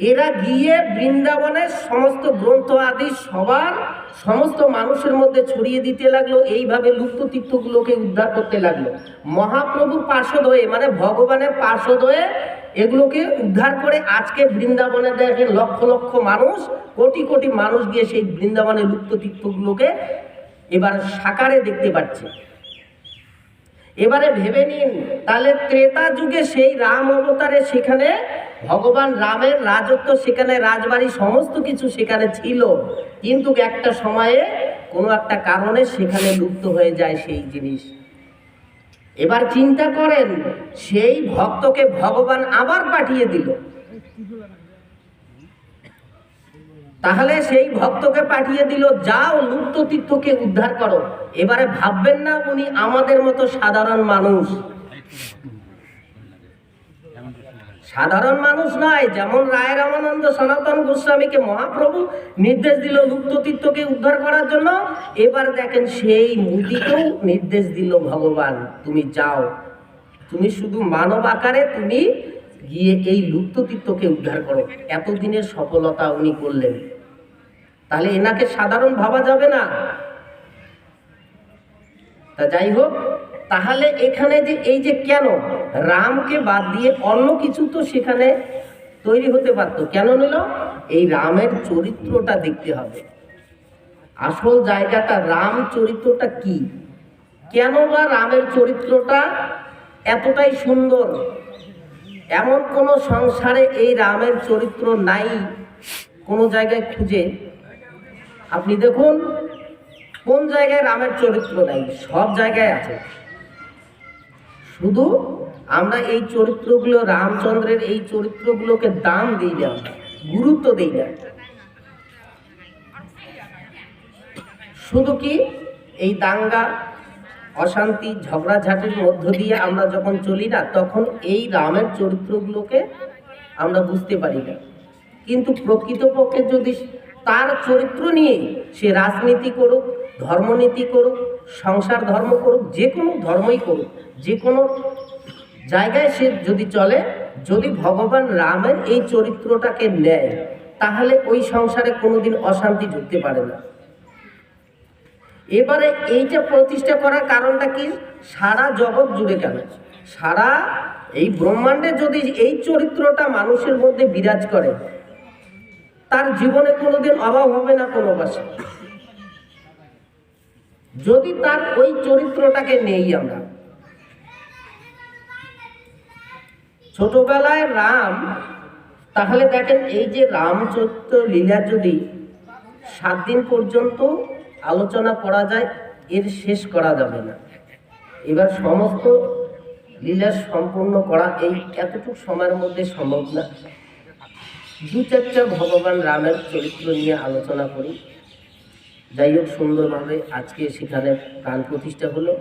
এরা গিয়ে বৃন্দাবনের সমস্ত গ্রন্থ আদি সবার সমস্ত মানুষের মধ্যে ছড়িয়ে দিতে লাগল, এইভাবে লুপ্ত তীর্থগুলোকে উদ্ধার করতে লাগল। মহাপ্রভুর পার্শ্বদ হয়ে মানে ভগবানের পার্শ্বদ হয়ে এগুলোকে উদ্ধার করে আজকে বৃন্দাবনে দেখেন লক্ষ লক্ষ মানুষ, কোটি কোটি মানুষ গিয়ে সেই বৃন্দাবনের লুপ্ত তীর্থগুলোকে এবার সাকারে দেখতে পাচ্ছে। এবারে ভেবে নিন, তাহলে ত্রেতা যুগে সেই রাম অবতারে সেখানে ভগবান রামের রাজত্ব সেখানে, রাজবাড়ি সমস্ত কিছু সেখানে ছিল। কিন্তু একটা সময়ে কোনো একটা কারণে সেখানে লুপ্ত হয়ে যায় সেই জিনিস। এবার চিন্তা করেন, সেই ভক্তকে ভগবান আবার পাঠিয়ে দিল। তাহলে সেই ভক্তকে পাঠিয়ে দিল, যাও লুপ্ত তীর্থকে উদ্ধার করো। এবারে ভাববেন না উনি আমাদের মতো সাধারণ মানুষ। সাধারণ মানুষ নয়, যেমন রায় রামানন্দ সনাতন গোস্বামীকে মহাপ্রভু নির্দেশ দিল লুপ্ত তীর্থকে উদ্ধার করার জন্য। এবার দেখেন সেই মুদিকেও নির্দেশ দিল ভগবান, তুমি যাও, তুমি শুধু মানব আকারে তুমি গিয়ে এই লুপ্ত তীর্থকে উদ্ধার করো। এতদিনের সফলতা উনি করলেন। তাহলে এনাকে সাধারণ ভাবা যাবে না। তা যাই হোক, তাহলে এখানে যে এই যে কেন, রামকে বাদ দিয়ে অন্য কিছু তো সেখানে তৈরি হতে পারতো। কেন নিল? এই রামের চরিত্রটা দেখতে হবে। আসল জায়গাটা রাম চরিত্রটা কি? কেন বা রামের চরিত্রটা এতটাই সুন্দর? এমন কোনো সংসারে এই রামের চরিত্র নাই, কোনো জায়গায় খুঁজে। আপনি দেখুন, কোন জায়গায় রামের চরিত্র নাই, সব জায়গায় আছে। শুধু আমরা এই চরিত্রগুলো, রামচন্দ্রের এই চরিত্রগুলোকে দাম দিই না, গুরুত্ব দিই না। শুধু কি এই দাঙ্গা, অশান্তি, ঝগড়াঝাটির মধ্য দিয়ে আমরা যখন চলি না, তখন এই রামের চরিত্রগুলোকে আমরা বুঝতে পারি না। কিন্তু প্রকৃতপক্ষে যদি তার চরিত্র নিয়ে সে রাজনীতি করুক, ধর্মনীতি করুক, সংসার ধর্ম করুক, যে কোনো ধর্মই করুক, যে কোনো জায়গায় সে যদি চলে, যদি ভগবান রামের এই চরিত্রটাকে নেয়, তাহলে ওই সংসারে কোনোদিন অশান্তি ঢুকতে পারে না। এবারে এইটা প্রতিষ্ঠা করার কারণটা কি? সারা জগৎ জুড়ে কেন? সারা এই ব্রহ্মাণ্ডে যদি এই চরিত্রটা মানুষের মধ্যে বিরাজ করে তার জীবনে কোনোদিন অভাব হবে না কোনো বাসে। যদি তার ওই চরিত্রটাকে নেই আমরা। ছোটবেলায় রাম, তাহলে দেখেন এই যে রামচরিত্র লীলা যদি সাত দিন পর্যন্ত আলোচনা করা যায়, এর শেষ করা যাবে না। এবার সমস্ত লীলা সম্পূর্ণ করা এই এতটুকু সময়ের মধ্যে সম্ভব না। দু চারটা ভগবান রামের চরিত্র নিয়ে আলোচনা করি। যাই হোক, সুন্দরভাবে আজকে সেখানে প্রাণ প্রতিষ্ঠা হলো।